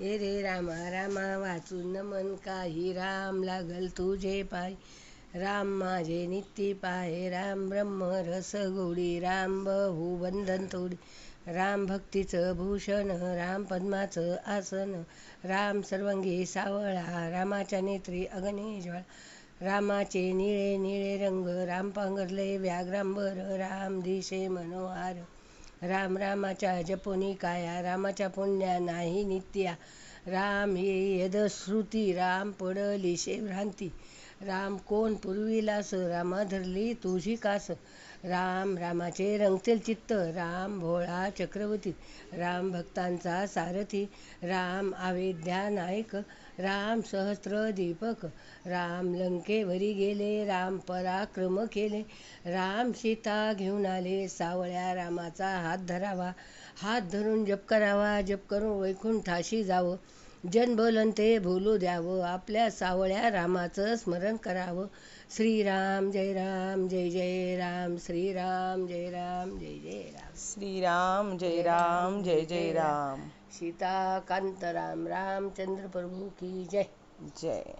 ये रे रामा रामा वाचून मन काही राम लागल तुझे पाय. राम माझे नित्य पाय राम ब्रह्म रस गोडी राम बहु बंधन तोडी. राम भक्तीचं भूषण राम पद्माचं आसन. राम सर्वांगी सावळा रामाच्या नेत्री अग्नी रामाचे निळे निळे रंग राम पांघरले व्याघ्रांबर. राम दिशे मनोहार. राम रामाच्या जपुनी काया रामाच्या पुण्या नाही नित्या. राम ये यदश्रुती राम पडलीशे भ्रांती. राम कोण स रामा धरली तुझी कास. राम रामाचे रंगतेल चित्त. राम भोळा चक्रवर्ती. राम भक्तांचा सारथी. राम आवेद्या नायक. राम सहस्त्र दीपक. राम लंकेवरी गेले. राम पराक्रम केले. राम सीता घेऊन आले. सावळ्या रामाचा हात धरावा. हात धरून जप करावा. जप करून वैकुंठाशी जावं. जन बोलन ते भूलू द्यावं. आपल्या सावळ्या रामाचं स्मरण करावं. श्रीराम जय राम जय जय राम. श्रीराम जय राम जय जय राम. श्रीराम जय राम जय जय राम. सीता कांत राम रामचंद्र प्रभू की जय. जय.